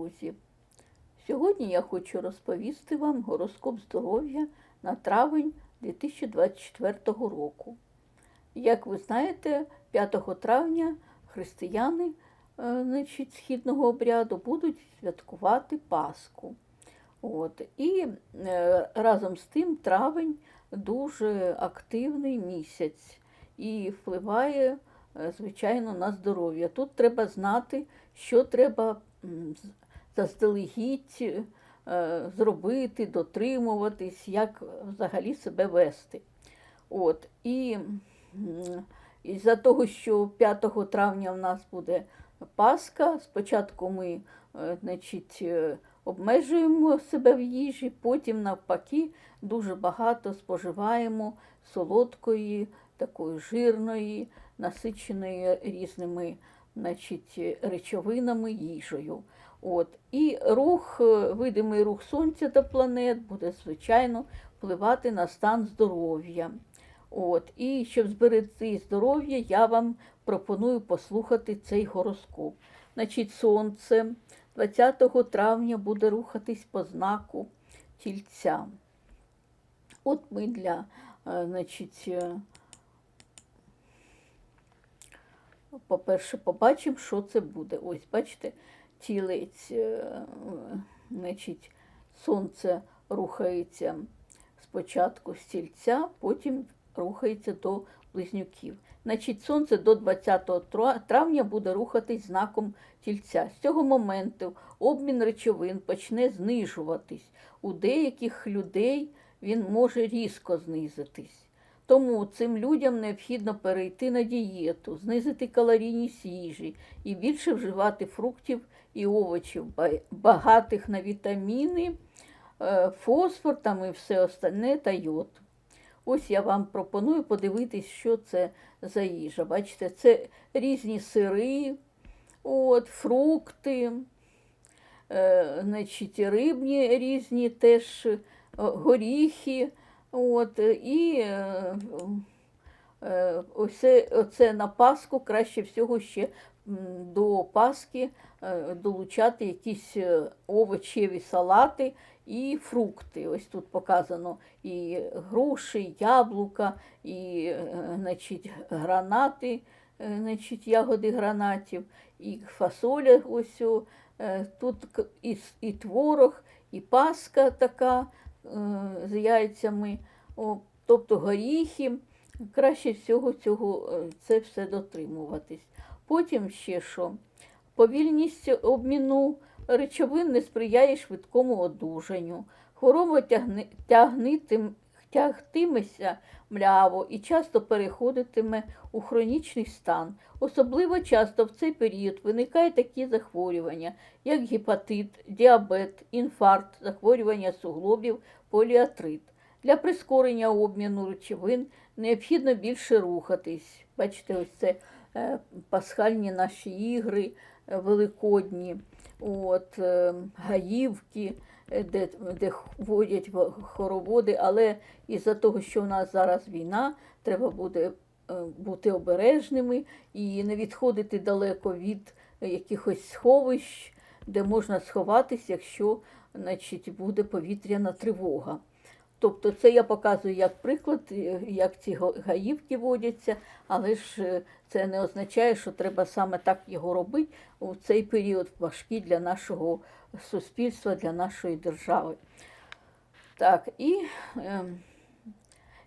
Друзі! Сьогодні я хочу розповісти вам гороскоп здоров'я на травень 2024 року. Як ви знаєте, 5 травня християни е, значить, східного обряду будуть святкувати Пасху. От. І е, разом з тим травень дуже активний місяць і впливає, е, звичайно, на здоров'я. Тут треба знати, що треба заздалегідь е, зробити, дотримуватись, як взагалі себе вести. От. І м, із-за того, що 5 травня в нас буде Пасха, спочатку ми е, значить, е, обмежуємо себе в їжі, потім навпаки дуже багато споживаємо солодкої, такої жирної, насиченої різними значить, речовинами, їжею. От. І рух, е, видимий рух сонця та планет буде, звичайно, впливати на стан здоров'я. От. І щоб зберегти здоров'я, я вам пропоную послухати цей гороскоп. Значить, сонце 20 травня буде рухатись по знаку тільця. От ми для, е, значить, е, по-перше, побачимо, що це буде. Ось, бачите, тілець, е, значить, сонце рухається спочатку з тільця, потім рухається до близнюків. Значить, сонце до 20 травня буде рухатись знаком тільця. З цього моменту обмін речовин почне знижуватись. У деяких людей він може різко знизитись. Тому цим людям необхідно перейти на дієту, знизити калорійність їжі і більше вживати фруктів і овочів, багатих на вітаміни, е, фосфор там і все остальне та йод. Ось я вам пропоную подивитись, що це за їжа. Бачите, це різні сири, от, фрукти, е, значить, рибні різні теж е, горіхи. От, і е, е, оце, оце на Пасху краще всього ще до Пасхи е, долучати якісь е, овочеві салати і фрукти. Ось тут показано і груші, яблука, і е, значить, гранати, значить, ягоди гранатів, і фасоля. Ось тут і, і творог, і паска така з яйцями, тобто горіхи. Краще всього цього це все дотримуватись. Потім ще що? Повільність обміну речовин не сприяє швидкому одужанню. Хвороба тягтиметься мляво і часто переходитиме у хронічний стан. Особливо часто в цей період виникають такі захворювання, як гепатит, діабет, інфаркт, захворювання суглобів, поліатрит. Для прискорення обміну речовин необхідно більше рухатись. Бачите, ось це пасхальні наші ігри е, великодні, от, е, гаївки, е, де, де водять хороводи, але із-за того, що в нас зараз війна, треба буде е, бути обережними і не відходити далеко від е, якихось сховищ, де можна сховатись, якщо значить, буде повітряна тривога. Тобто це я показую як приклад, е, як ці гаївки водяться, але ж е, це не означає, що треба саме так його робити у цей період важкий для нашого суспільства, для нашої держави. Так, і ем,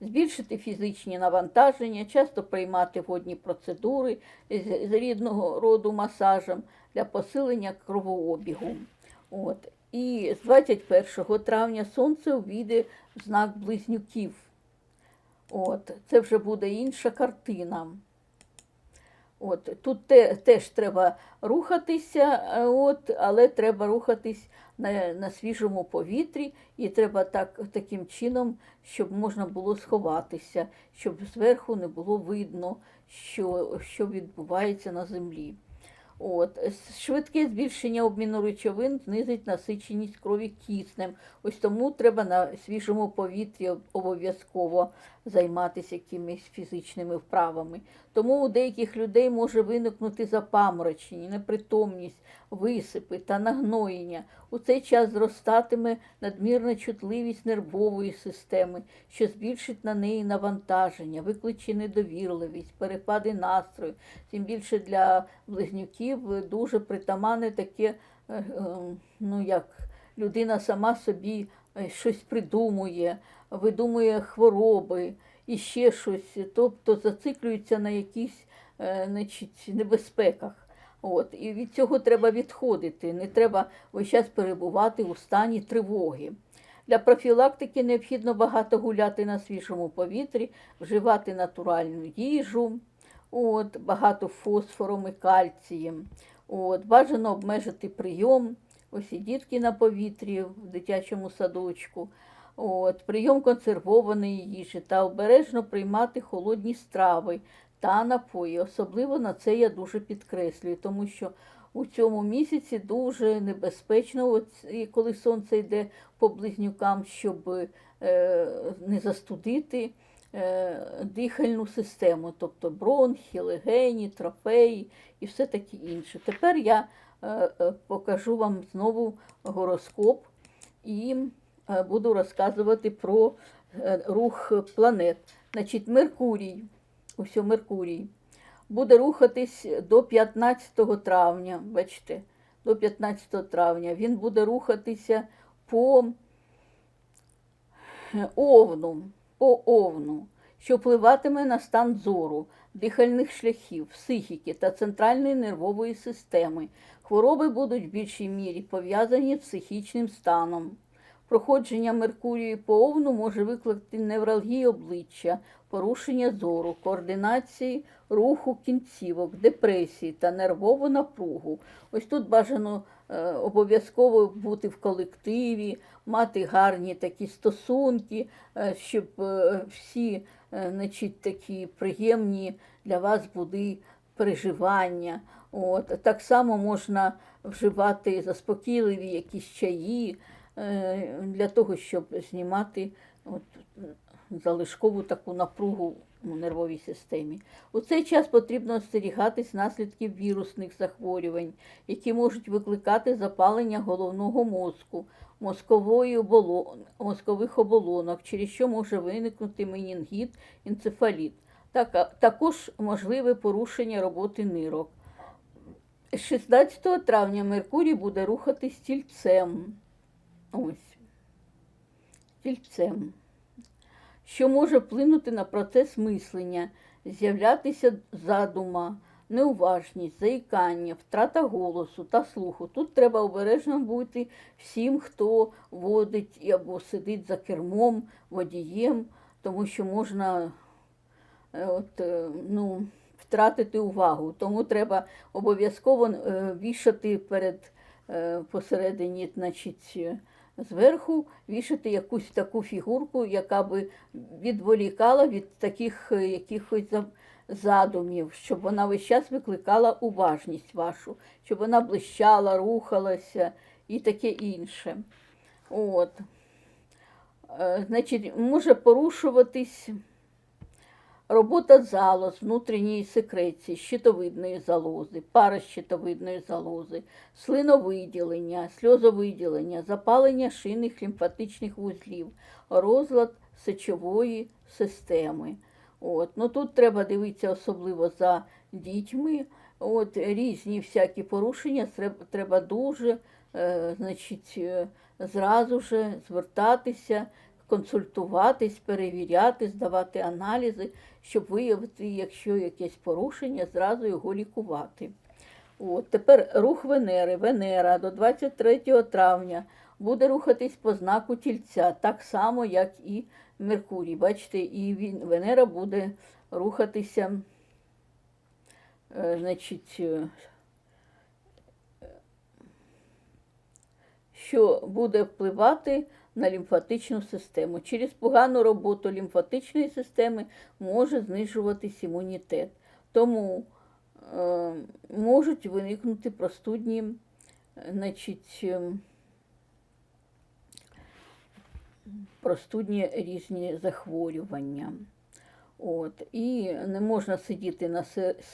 збільшити фізичні навантаження, часто приймати водні процедури з з рідного роду масажем для посилення кровообігу. От. І з 21 травня сонце увійде в знак близнюків. От. Це вже буде інша картина. От, тут те, теж треба рухатися, е, от, але треба рухатись на, на свіжому повітрі, і треба так, таким чином, щоб можна було сховатися, щоб зверху не було видно, що, що відбувається на землі. От. Швидке збільшення обміну речовин знизить насиченість крові киснем. Ось тому треба на свіжому повітрі обов'язково займатися якимись фізичними вправами. Тому у деяких людей може виникнути запаморочення, непритомність, висипи та нагноєння. У цей час зростатиме надмірна чутливість нервової системи, що збільшить на неї навантаження, викличе недовірливість, перепади настрою. Тим більше для близнюків дуже притаманне таке, е, е, ну як людина сама собі е, щось придумує, видумує хвороби і ще щось, тобто зациклюється на якихось е, значить, небезпеках. От, і від цього треба відходити, не треба весь час перебувати у стані тривоги. Для профілактики необхідно багато гуляти на свіжому повітрі, вживати натуральну їжу, от, багато фосфором і кальцієм. От, бажано обмежити прийом. Ось і дітки на повітрі в дитячому садочку. От, прийом консервованої їжі та обережно приймати холодні страви та напої. Особливо на це я дуже підкреслюю, тому що у цьому місяці дуже небезпечно, от, коли сонце йде по близнюкам, щоб е, не застудити е, дихальну систему, тобто бронхи, легені, трофеї і все таке інше. Тепер я е, е, покажу вам знову гороскоп і буду розказувати про е, рух планет. Значить, Меркурій, ось о, Меркурій, буде рухатись до 15 травня. Бачите, до 15 травня. Він буде рухатися по е, овну, по овну, що впливатиме на стан зору, дихальних шляхів, психіки та центральної нервової системи. Хвороби будуть в більшій мірі пов'язані з психічним станом. Проходження Меркурію по овну може викликати невралгію обличчя, порушення зору, координації руху кінцівок, депресії та нервову напругу. Ось тут бажано е, обов'язково бути в колективі, мати гарні такі стосунки, е, щоб е, всі е, значить, такі приємні для вас були переживання. От. Так само можна вживати заспокійливі якісь чаї для того, щоб знімати от, залишкову таку напругу у нервовій системі. У цей час потрібно остерігатись наслідків вірусних захворювань, які можуть викликати запалення головного мозку, мозкової оболон... мозкових оболонок, через що може виникнути менінгіт, енцефаліт. Так, також можливе порушення роботи нирок. З 16 травня Меркурій буде рухатись стільцем. Ось. Стільцем. Що може вплинути на процес мислення, з'являтися задума, неуважність, заїкання, втрата голосу та слуху. Тут треба обережно бути всім, хто водить або сидить за кермом, водієм, тому що можна е, от, е, ну, втратити увагу. Тому треба обов'язково е, вішати перед посередині, значить, зверху вішати якусь таку фігурку, яка би відволікала від таких е, якихось задумів, щоб вона весь час викликала уважність вашу, щоб вона блищала, рухалася і таке інше. От. Е, Значить, може порушуватись робота залоз, внутрішньої секреції, щитовидної залози, паращитовидної залози, слиновиділення, сльозовиділення, запалення шийних лімфатичних вузлів, розлад сечової системи. От. Ну, тут треба дивитися особливо за дітьми. От, різні всякі порушення треба, дуже е, значить, е, зразу же звертатися, консультуватись, перевіряти, здавати аналізи, щоб виявити, якщо якесь порушення, зразу його лікувати. От, тепер рух Венери. Венера до 23 травня буде рухатись по знаку тільця, так само, як і Меркурій. Бачите, і він, Венера буде рухатися, е, значить, е, що буде впливати на лімфатичну систему. Через погану роботу лімфатичної системи може знижуватись імунітет. Тому е, можуть виникнути простудні, е, значить, ем, простудні різні захворювання. От. І не можна сидіти на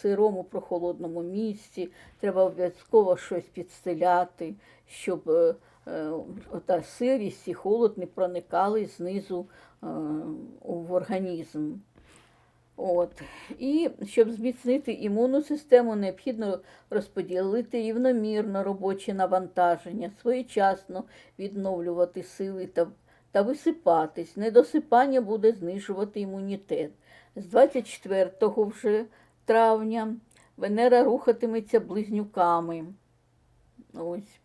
сирому прохолодному місці, треба обов'язково щось підстеляти, щоб е, ота сирість і холод не проникали знизу е, в організм. От. І щоб зміцнити імунну систему, необхідно розподілити рівномірно робочі навантаження, своєчасно відновлювати сили та, та висипатись. Недосипання буде знижувати імунітет. З 24 вже травня Венера рухатиметься близнюками. Ось.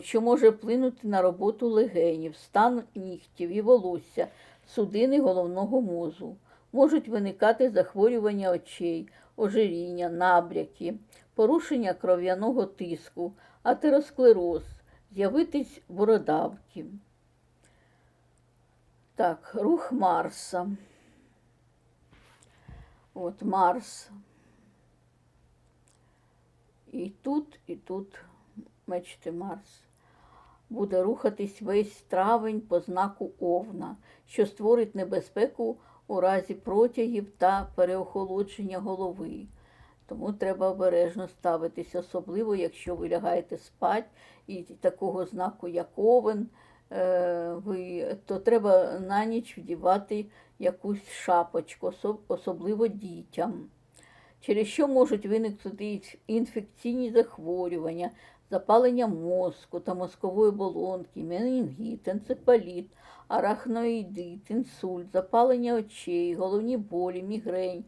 Що може вплинути на роботу легенів, стан нігтів і волосся, судини головного мозу. Можуть виникати захворювання очей, ожиріння, набряки, порушення кров'яного тиску, атеросклероз, з'явитись бородавки. Так, рух Марса. От Марс. І тут, і тут, бачите, Марс. Буде рухатись весь травень по знаку Овна, що створить небезпеку у разі протягів та переохолодження голови. Тому треба обережно ставитись, особливо, якщо ви лягаєте спать і такого знаку, як овен, е, ви, то треба на ніч вдівати якусь шапочку, особливо дітям, через що можуть виникнути інфекційні захворювання, запалення мозку та мозкової оболонки, менінгіт, енцефаліт, арахноїдит, інсульт, запалення очей, головні болі, мігрень,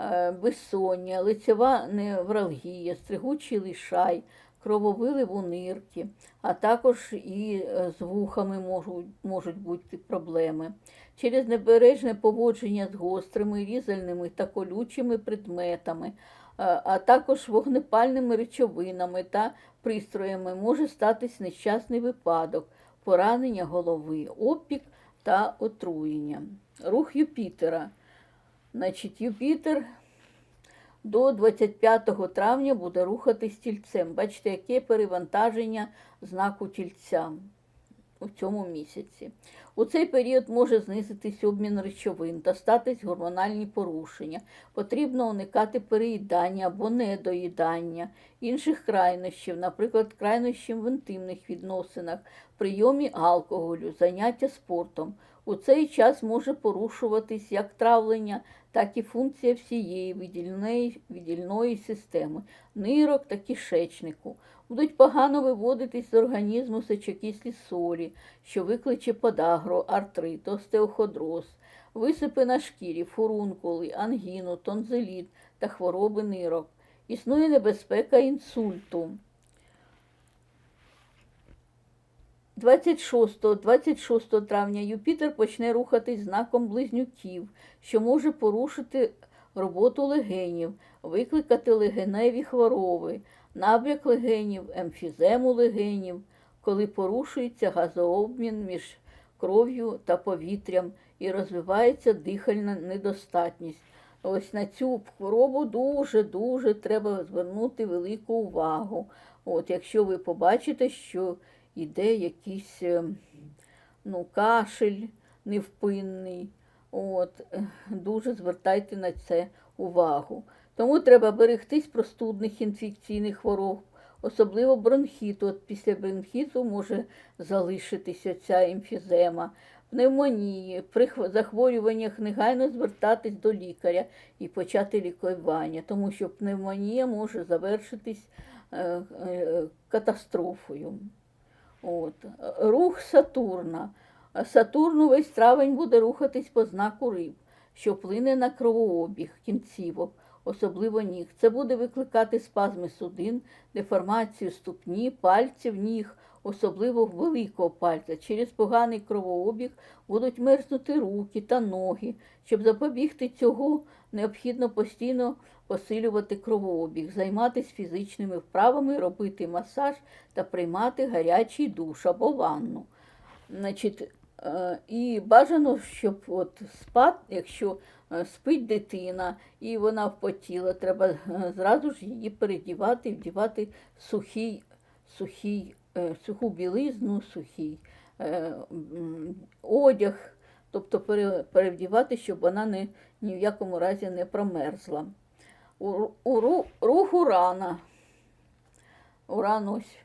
е, безсоння, лицева невралгія, стригучий лишай, крововилив у нирки, а також і е, з вухами можуть, можуть бути проблеми. Через небережне поводження з гострими, різальними та колючими предметами, е, а також вогнепальними речовинами та пристроями може статись нещасний випадок, поранення голови, опік та отруєння. Рух Юпітера. Значить, Юпітер до 25 травня буде рухатись тільцем. Бачите, яке перевантаження знаку тільця у цьому місяці. У цей період може знизитись обмін речовин та статись гормональні порушення. Потрібно уникати переїдання або недоїдання, інших крайнощів, наприклад, крайнощів в інтимних відносинах, прийомі алкоголю, заняття спортом. У цей час може порушуватись як травлення, так і функція всієї видільної, видільної системи, нирок та кишечнику. Будуть погано виводитись з організму сечокислі солі, що викличе подагру, артрит, остеохондроз, висипи на шкірі, фурункули, ангіну, тонзиліт та хвороби нирок. Існує небезпека інсульту. 26, 26 травня Юпітер почне рухатись знаком близнюків, що може порушити роботу легенів, викликати легеневі хвороби, набряк легенів, емфізему легенів, коли порушується газообмін між кров'ю та повітрям і розвивається дихальна недостатність. Ось на цю хворобу дуже-дуже треба звернути велику увагу. От, якщо ви побачите, що йде якийсь е, ну, кашель невпинний, от, е, дуже звертайте на це увагу. Тому треба берегтись простудних інфекційних хвороб, особливо бронхіту. От після бронхіту може залишитися ця емфізема, пневмонії, при захворюваннях негайно звертатись до лікаря і почати лікування, тому що пневмонія може завершитись е, катастрофою. От. Рух Сатурна. Сатурн увесь травень буде рухатись по знаку риб, що вплине на кровообіг кінцівок, особливо ніг. Це буде викликати спазми судин, деформацію ступні, пальців ніг, особливо великого пальця. Через поганий кровообіг будуть мерзнути руки та ноги. Щоб запобігти цього, необхідно постійно посилювати кровообіг, займатися фізичними вправами, робити масаж та приймати гарячий душ або ванну. Значить, Е, І бажано, щоб от спад, якщо е, спить дитина і вона впотіла, треба е, зразу ж її передівати, вдівати сухий, сухий, е, суху білизну, сухий е, одяг, тобто перевдівати, щоб вона не, ні в якому разі не промерзла. У, у ру- рух урана. Уран ось.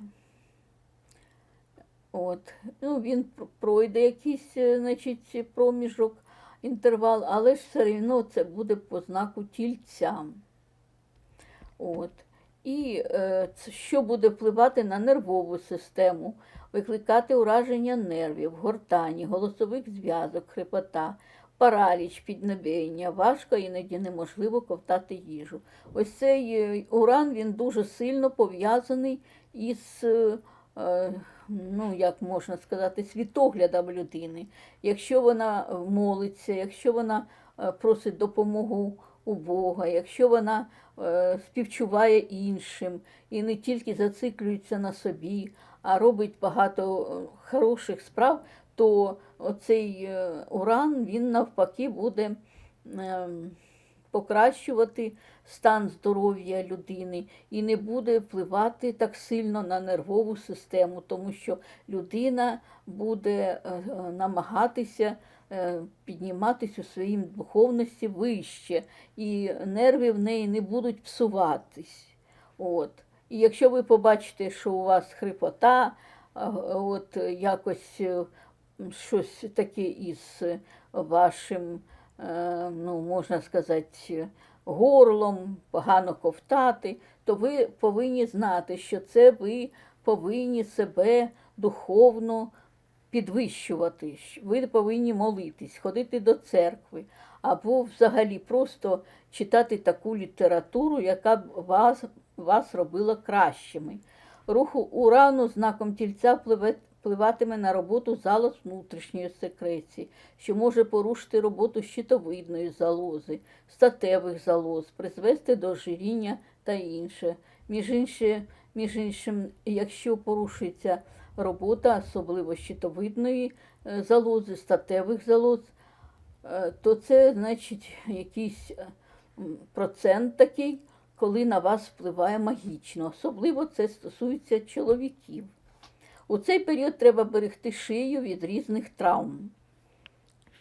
От. Ну, він пройде якийсь е, значить, проміжок, інтервал, але ж все одно це буде по знаку тільця. От. І е, що буде впливати на нервову систему, викликати ураження нервів, гортані, голосових зв'язок, хрипота, параліч, піднебіння, важко іноді неможливо ковтати їжу. Ось цей е, уран він дуже сильно пов'язаний із, е, ну, як можна сказати, світоглядом людини. Якщо вона молиться, якщо вона просить допомогу у Бога, якщо вона співчуває іншим і не тільки зациклюється на собі, а робить багато е, хороших справ, то оцей е, уран він навпаки буде ем, покращувати стан здоров'я людини і не буде впливати так сильно на нервову систему, тому що людина буде е, е, намагатися е, підніматись у своїй духовності вище, і нерви в неї не будуть псуватись. От. І якщо ви побачите, що у вас хрипота, от якось е, щось таке із вашим, е, ну, можна сказати, горлом, погано ковтати, то ви повинні знати, що це ви повинні себе духовно підвищувати. Ви повинні молитись, ходити до церкви, або взагалі просто читати таку літературу, яка б вас, вас робила кращими. Рух урану знаком тільця впливе- впливатиме на роботу залоз внутрішньої секреції, що може порушити роботу щитовидної залози, статевих залоз, призвести до ожиріння та інше. Між, інше, між іншим, якщо порушується робота, особливо щитовидної е, залози, статевих залоз, е, то це значить якийсь е, процент такий, коли на вас впливає магічно. Особливо це стосується чоловіків. У цей період треба берегти шию від різних травм.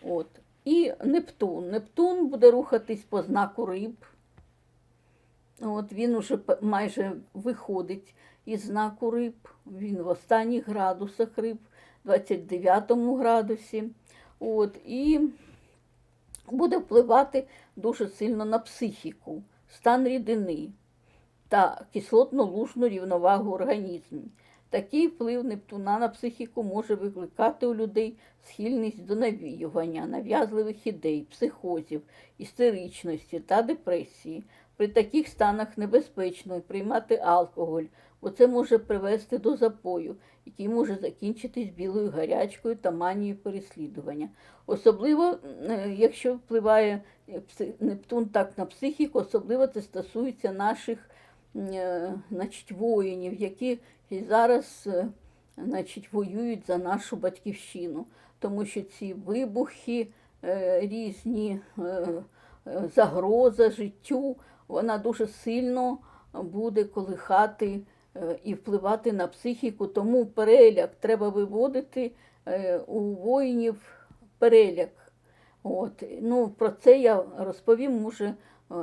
От. І Нептун. Нептун буде рухатись по знаку риб. От він уже майже виходить із знаку риб. Він в останніх градусах риб, 29 градусі. От, і буде впливати дуже сильно на психіку, стан рідини та кислотно-лужну рівновагу в організмі. Такий вплив Нептуна на психіку може викликати у людей схильність до навіювання, нав'язливих ідей, психозів, істеричності та депресії. При таких станах небезпечно приймати алкоголь, бо це може привести до запою, який може закінчитись білою гарячкою та манією переслідування. Особливо, е, якщо впливає е, Нептун так на психіку, особливо це стосується наших е, значить, воїнів, які зараз значить, воюють за нашу батьківщину, тому що ці вибухи різні, загроза життю, вона дуже сильно буде колихати і впливати на психіку. Тому переляк треба виводити е, у воїнів переляк. От. Ну, про це я розповім уже е,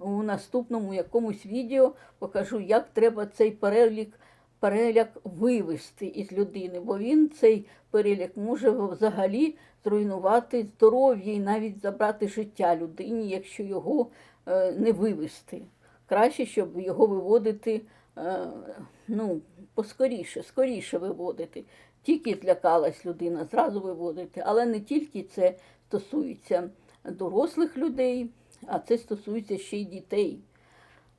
у наступному якомусь відео покажу, як треба цей перелік, переляк вивести із людини, бо він цей переляк може взагалі зруйнувати здоров'я і навіть забрати життя людині, якщо його е, не вивести. Краще, щоб його виводити е, ну, поскоріше, скоріше виводити. Тільки злякалась людина, зразу виводити, але не тільки це стосується дорослих людей, а це стосується ще й дітей.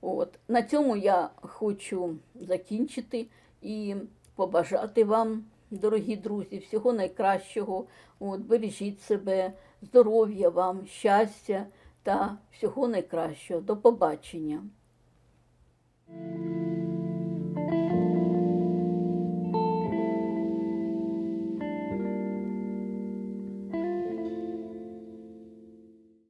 От. На цьому я хочу закінчити і побажати вам, дорогі друзі, всього найкращого. От, бережіть себе, здоров'я вам, щастя та всього найкращого. До побачення. thank you